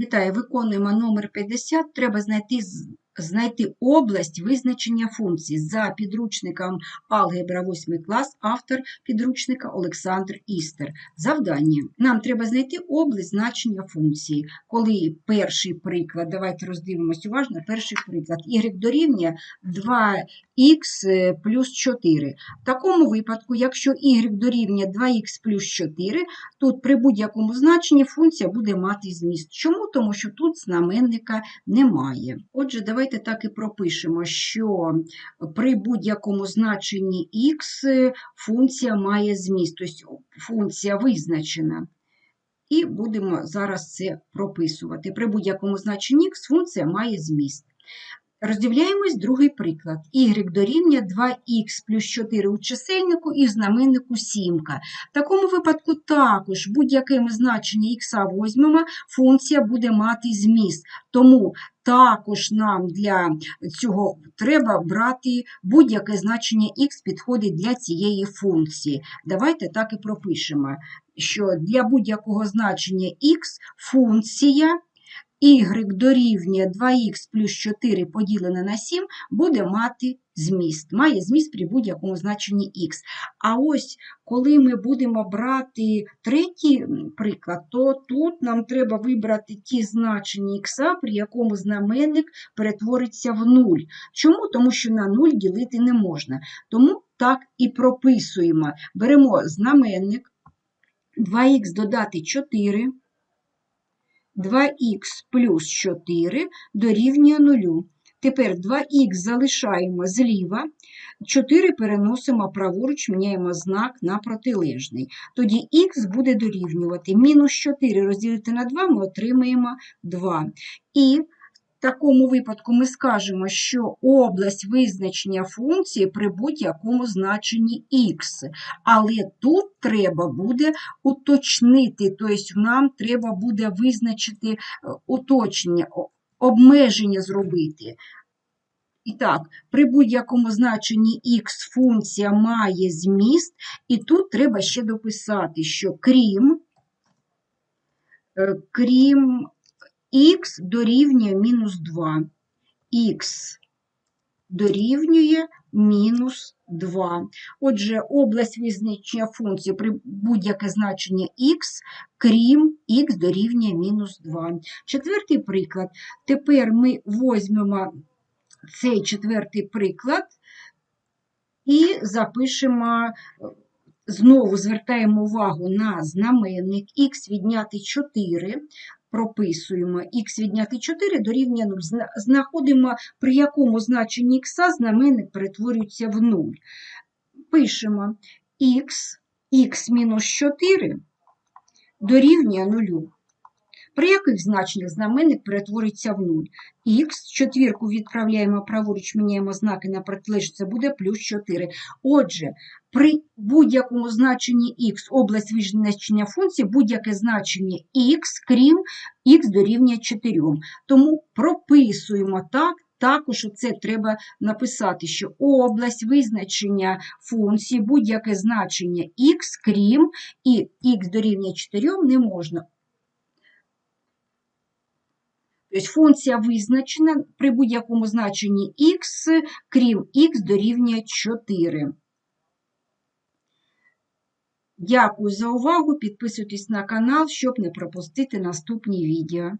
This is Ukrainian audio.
Вітаю, виконуємо номер 50. Треба знайти, знайти область визначення функцій за підручником Алгебра 8 клас, автор підручника Олександр Істер. Завдання. Нам треба знайти область значення функції. Коли перший приклад, давайте роздивимось уважно, перший приклад. y дорівнює 2х плюс 4. В такому випадку, якщо y дорівнює 2х плюс 4, тут при будь-якому значенні функція буде мати зміст. Чому? Тому що тут знаменника немає. Отже, давайте так і пропишемо, що при будь-якому значенні х функція має зміст, тобто функція визначена. І будемо зараз це прописувати. При будь-якому значенні х функція має зміст. Роздивляємось другий приклад. y дорівнює 2х плюс 4 у чисельнику і в знаменнику 7. В такому випадку також будь-яке ми значення х візьмемо, функція буде мати зміст. Тому також нам для цього треба брати будь-яке значення х підходить для цієї функції. Давайте так і пропишемо, що для будь-якого значення х функція y дорівнює 2х плюс 4 поділене на 7 буде мати зміст. Має зміст при будь-якому значенні х. А ось коли ми будемо брати третій приклад, то тут нам треба вибрати ті значення х, при якому знаменник перетвориться в 0. Чому? Тому що на 0 ділити не можна. Тому так і прописуємо. Беремо знаменник 2х додати 4. 2х плюс 4 дорівнює 0. Тепер 2х залишаємо зліва, 4 переносимо праворуч, міняємо знак на протилежний. Тоді х буде дорівнювати мінус 4 розділити на 2, ми отримаємо 2. І такому випадку ми скажемо, що область визначення функції при будь-якому значенні х. Але тут треба буде уточнити, тобто нам треба буде визначити е, уточнення, обмеження зробити. І так, при будь-якому значенні х функція має зміст, і тут треба ще дописати, що крім, е, крім х дорівнює мінус 2. х дорівнює мінус 2. Отже, область визначення функції при будь-яке значення х, крім х дорівнює мінус 2. Четвертий приклад. Тепер ми візьмемо цей четвертий приклад і запишемо, знову звертаємо увагу на знаменник х відняти 4, прописуємо х відняти 4 дорівнює 0. Знаходимо, при якому значенні х знаменник перетворюється в 0. Пишемо х, мінус 4 дорівнює 0. При яких значеннях знаменник перетвориться в 0? Х, четвірку відправляємо праворуч, міняємо знаки на протилежність, це буде плюс 4. Отже, при будь-якому значенні х область визначення функції, будь-яке значення х, крім х дорівнює 4. Тому прописуємо так, також це треба написати, що область визначення функції, будь-яке значення х, крім і х дорівнює 4 не можна. Тобто функція визначена при будь-якому значенні х, крім х дорівнює 4. Дякую за увагу. Підписуйтесь на канал, щоб не пропустити наступні відео.